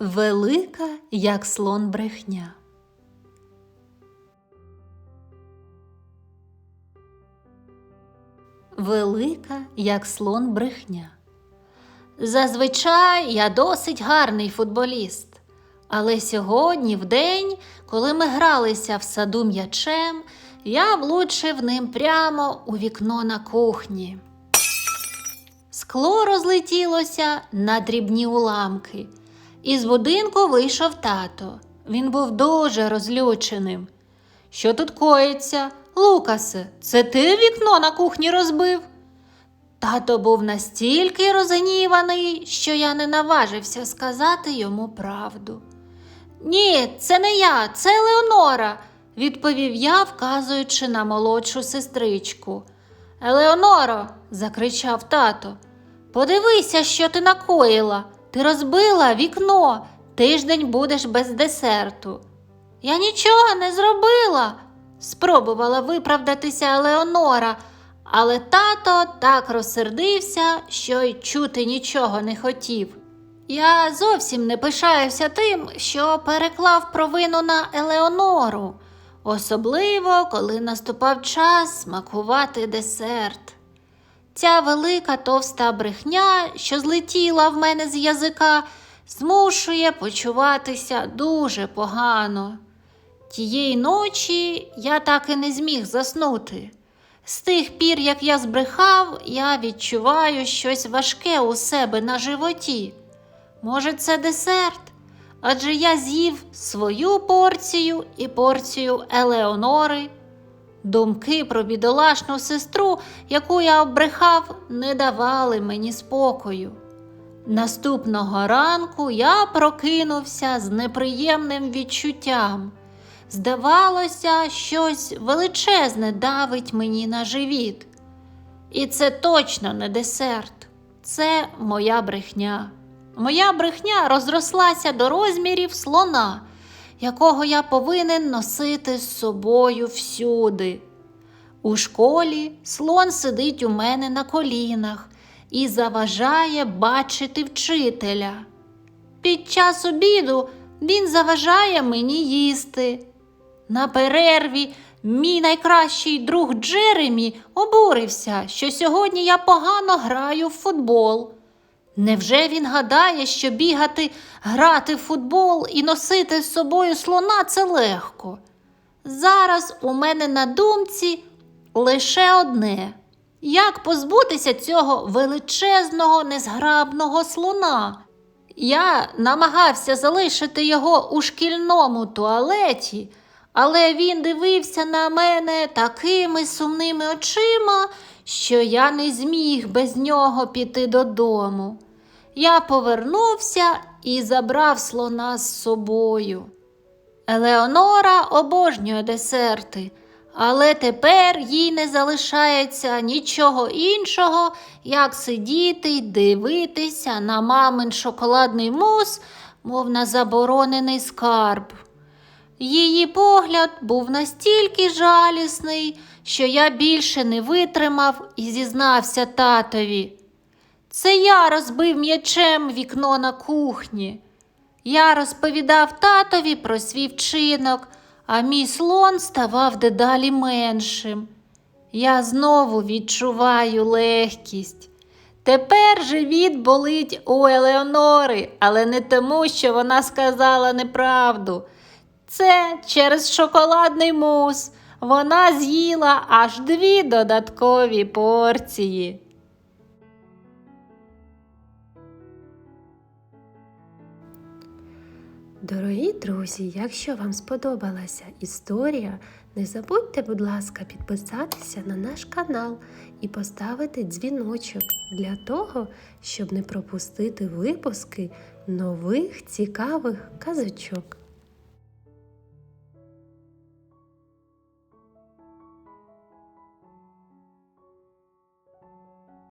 Велика, як слон брехня. Велика, як слон брехня. Зазвичай я досить гарний футболіст. Але сьогодні, в день, коли ми гралися в саду м'ячем, я влучив ним прямо у вікно на кухні. Скло розлетілося на дрібні уламки. Із будинку вийшов тато. Він був дуже розлюченим. Що тут коїться? Лукасе, це ти вікно на кухні розбив? Тато був настільки розгніваний, що я не наважився сказати йому правду. Ні, це не я, це Елеонора, відповів я, вказуючи на молодшу сестричку. Елеоноро, закричав тато, подивися, що ти накоїла. Ти розбила вікно, тиждень будеш без десерту. Я нічого не зробила, спробувала виправдатися Елеонора, але тато так розсердився, що й чути нічого не хотів. Я зовсім не пишаюся тим, що переклав провину на Елеонору, особливо коли наступав час смакувати десерт. Ця велика товста брехня, що злетіла в мене з язика, змушує почуватися дуже погано. Тієї ночі я так і не зміг заснути. З тих пір, як я збрехав, я відчуваю щось важке у себе на животі. Може, це десерт? Адже я з'їв свою порцію і порцію Елеонори. Думки про бідолашну сестру, яку я обрехав, не давали мені спокою. Наступного ранку я прокинувся з неприємним відчуттям. Здавалося, щось величезне давить мені на живіт. І це точно не десерт, це моя брехня. Моя брехня розрослася до розмірів слона, якого я повинен носити з собою всюди. У школі слон сидить у мене на колінах і заважає бачити вчителя. Під час обіду він заважає мені їсти. На перерві мій найкращий друг Джеремі обурився, що сьогодні я погано граю в футбол. Невже він гадає, що бігати, грати в футбол і носити з собою слона це легко? Зараз у мене на думці лише одне як позбутися цього величезного незграбного слона? Я намагався залишити його у шкільному туалеті, але він дивився на мене такими сумними очима, що я не зміг без нього піти додому. Я повернувся і забрав слона з собою. Елеонора обожнює десерти, але тепер їй не залишається нічого іншого, як сидіти й дивитися на мамин шоколадний мус, мов на заборонений скарб. Її погляд був настільки жалісний, що я більше не витримав і зізнався татові. Це я розбив м'ячем вікно на кухні. Я розповідав татові про свій вчинок, а мій слон ставав дедалі меншим. Я знову відчуваю легкість. Тепер живіт болить у Елеонори, але не тому, що вона сказала неправду. Це через шоколадний мус. Вона з'їла аж дві додаткові порції. Дорогі друзі, якщо вам сподобалася історія, не забудьте, будь ласка, підписатися на наш канал і поставити дзвіночок для того, щоб не пропустити випуски нових цікавих казочок.